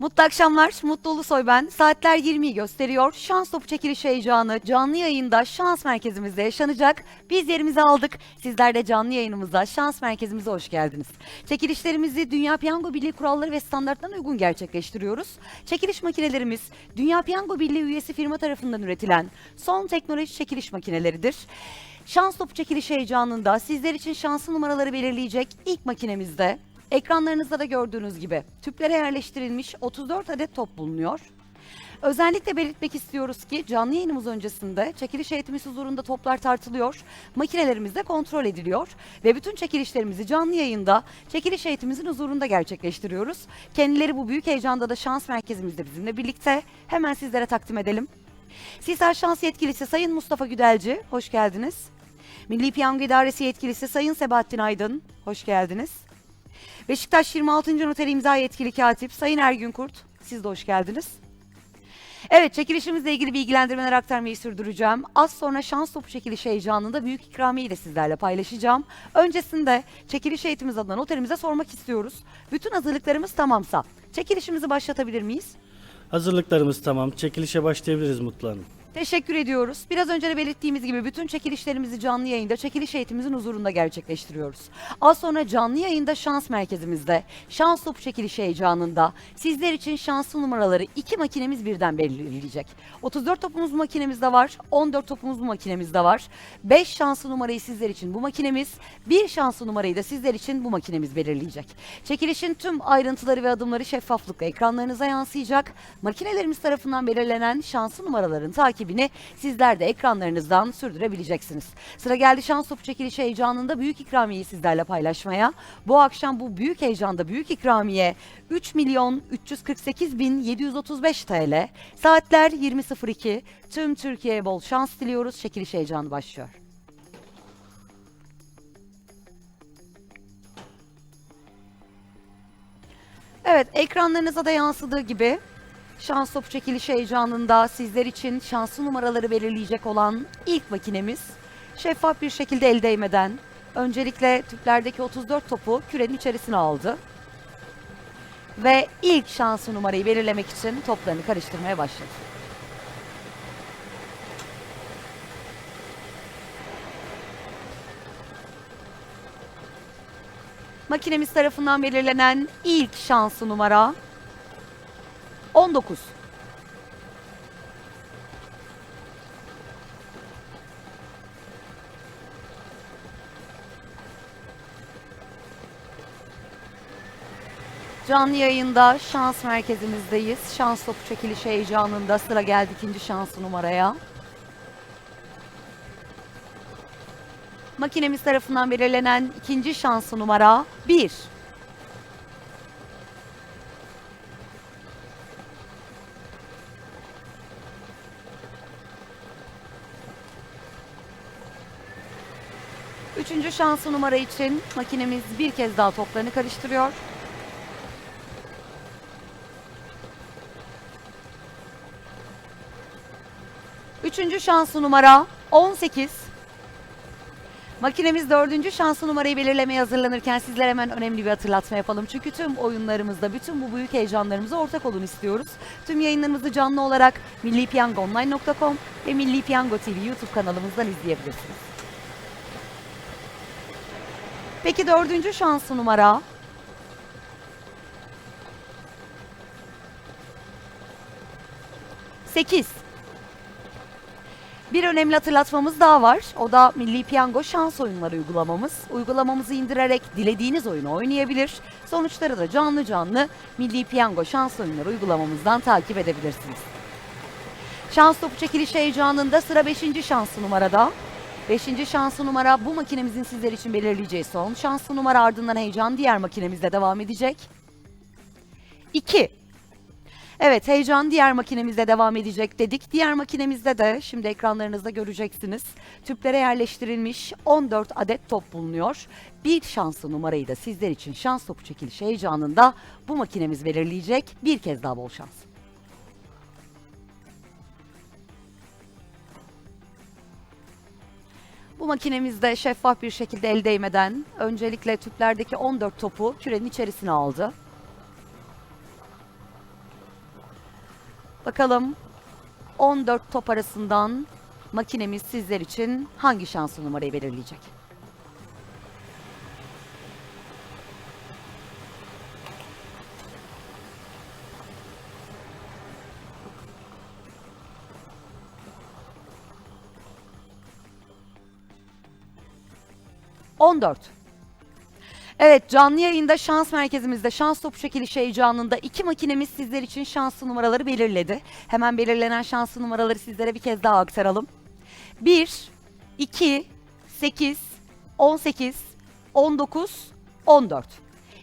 Mutlu akşamlar. Mutlu Ulusoy ben. Saatler 20'yi gösteriyor. Şans topu çekiliş heyecanı canlı yayında şans merkezimizde yaşanacak. Biz yerimizi aldık. Sizler de canlı yayınımızda şans merkezimize hoş geldiniz. Çekilişlerimizi Dünya Piyango Birliği kuralları ve standartlarına uygun gerçekleştiriyoruz. Çekiliş makinelerimiz Dünya Piyango Birliği üyesi firma tarafından üretilen son teknoloji çekiliş makineleridir. Şans topu çekiliş heyecanında sizler için şanslı numaraları belirleyecek ilk makinemizde Ekranlarınızda da gördüğünüz gibi tüplere yerleştirilmiş 34 adet top bulunuyor. Özellikle belirtmek istiyoruz ki canlı yayınımız öncesinde çekiliş heyetimiz huzurunda toplar tartılıyor, makinelerimiz de kontrol ediliyor ve bütün çekilişlerimizi canlı yayında çekiliş heyetimizin huzurunda gerçekleştiriyoruz. Kendileri bu büyük heyecanda da şans merkezimizde bizimle birlikte hemen sizlere takdim edelim. Sizler Şans Yetkilisi Sayın Mustafa Güdelci, hoş geldiniz. Milli Piyango İdaresi Yetkilisi Sayın Sebahattin Aydın, hoş geldiniz. Beşiktaş 26. Noter İmza Yetkili Katip Sayın Ergün Kurt, siz de hoş geldiniz. Evet, çekilişimizle ilgili bilgilendirmeler aktarmayı sürdüreceğim. Az sonra şans topu çekiliş heyecanında büyük ikramiyeyi de sizlerle paylaşacağım. Öncesinde çekiliş eğitimimiz adına noterimize sormak istiyoruz. Bütün hazırlıklarımız tamamsa çekilişimizi başlatabilir miyiz? Hazırlıklarımız tamam. Çekilişe başlayabiliriz Mutlu Hanım. Teşekkür ediyoruz. Biraz önce de belirttiğimiz gibi bütün çekilişlerimizi canlı yayında çekiliş eğitimimizin huzurunda gerçekleştiriyoruz. Az sonra canlı yayında şans merkezimizde, şans topu çekiliş heyecanında sizler için şanslı numaraları iki makinemiz birden belirleyecek. 34 topumuz bu makinemizde var, 14 topumuz bu makinemizde var. 5 şanslı numarayı sizler için bu makinemiz, 1 şanslı numarayı da sizler için bu makinemiz belirleyecek. Çekilişin tüm ayrıntıları ve adımları şeffaflıkla ekranlarınıza yansıyacak. Makinelerimiz tarafından belirlenen şanslı numaraların takibini sizler de ekranlarınızdan sürdürebileceksiniz. Sıra geldi şans topu çekilişi heyecanında büyük ikramiyeyi sizlerle paylaşmaya. Bu akşam bu büyük heyecanda büyük ikramiye 3 milyon 348 bin 735 TL. Saatler 20.02. Tüm Türkiye'ye bol şans diliyoruz. Çekiliş heyecanı başlıyor. Evet, ekranlarınıza da yansıdığı gibi şans topu çekiliş heyecanında sizler için şanslı numaraları belirleyecek olan ilk makinemiz şeffaf bir şekilde el değmeden öncelikle tüplerdeki 34 topu kürenin içerisine aldı. Ve ilk şanslı numarayı belirlemek için toplarını karıştırmaya başladı. Makinemiz tarafından belirlenen ilk şanslı numara 19. Canlı yayında şans merkezimizdeyiz. Şans topu çekiliş heyecanında sıra geldi ikinci şanslı numaraya. Makinemiz tarafından belirlenen ikinci şanslı numara 1. Üçüncü şanslı numara için makinemiz bir kez daha toplarını karıştırıyor. Üçüncü şanslı numara 18. Makinemiz dördüncü şanslı numarayı belirlemeye hazırlanırken sizlere hemen önemli bir hatırlatma yapalım. Çünkü tüm oyunlarımızda bütün bu büyük heyecanlarımıza ortak olun istiyoruz. Tüm yayınlarımızı canlı olarak millipiyangoonline.com ve Milli Piyango TV YouTube kanalımızdan izleyebilirsiniz. Peki dördüncü şanslı numara? Sekiz. Bir önemli hatırlatmamız daha var. O da Milli Piyango şans oyunları uygulamamız. Uygulamamızı indirerek dilediğiniz oyunu oynayabilir. Sonuçları da canlı canlı Milli Piyango şans oyunları uygulamamızdan takip edebilirsiniz. Şans topu çekiliş heyecanında sıra 5. şanslı numarada. 5. şanslı numara bu makinemizin sizler için belirleyeceği son şanslı numara ardından heyecan diğer makinemizde devam edecek. 2. Evet heyecan diğer makinemizde devam edecek dedik. Diğer makinemizde de şimdi ekranlarınızda göreceksiniz. Tüplere yerleştirilmiş 14 adet top bulunuyor. Bir şanslı numarayı da sizler için şans topu çekiliş heyecanında bu makinemiz belirleyecek. Bir kez daha bol şans. Bu makinemizde şeffaf bir şekilde el değmeden öncelikle tüplerdeki 14 topu kürenin içerisine aldı. Bakalım 14 top arasından makinemiz sizler için hangi şanslı numarayı belirleyecek? On dört. Evet canlı yayında şans merkezimizde şans topu çekiliş heyecanında iki makinemiz sizler için şanslı numaraları belirledi. Hemen belirlenen şanslı numaraları sizlere bir kez daha aktaralım. 1, 2, 8, 18, 19, 14.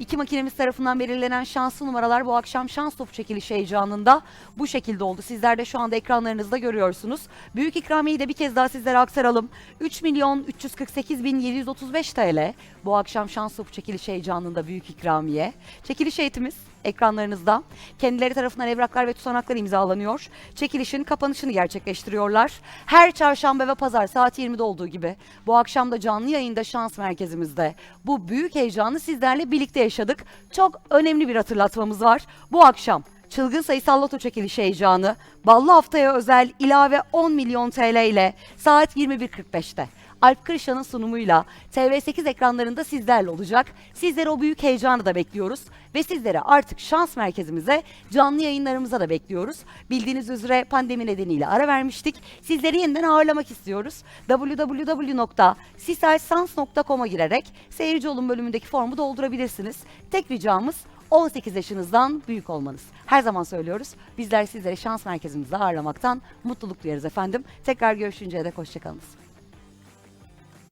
İki makinemiz tarafından belirlenen şanslı numaralar bu akşam şans topu çekiliş heyecanında bu şekilde oldu. Sizler de şu anda ekranlarınızda görüyorsunuz. Büyük ikramiyeyi de bir kez daha sizlere aktaralım. 3 milyon 348 bin 735 TL bu akşam şans topu çekiliş heyecanında büyük ikramiye. Çekiliş eğitimiz ekranlarınızda. Kendileri tarafından evraklar ve tutanaklar imzalanıyor. Çekilişin kapanışını gerçekleştiriyorlar. Her çarşamba ve pazar saat 20'de olduğu gibi bu akşam da canlı yayında şans merkezimizde bu büyük heyecanı sizlerle birlikte yaşadık. Çok önemli bir hatırlatmamız var. Bu akşam Çılgın sayısal loto çekiliş heyecanı, ballı haftaya özel ilave 10 milyon TL ile saat 21.45'te. Alp Kırşan'ın sunumuyla TV8 ekranlarında sizlerle olacak. Sizleri o büyük heyecanı da bekliyoruz. Ve sizleri artık şans merkezimize, canlı yayınlarımıza da bekliyoruz. Bildiğiniz üzere pandemi nedeniyle ara vermiştik. Sizleri yeniden ağırlamak istiyoruz. www.sisalsans.com'a girerek seyirci olun bölümündeki formu doldurabilirsiniz. Tek ricamız 18 yaşınızdan büyük olmanız. Her zaman söylüyoruz. Bizler sizleri şans merkezimizde ağırlamaktan mutluluk duyarız efendim. Tekrar görüşünceye dek hoşçakalınız.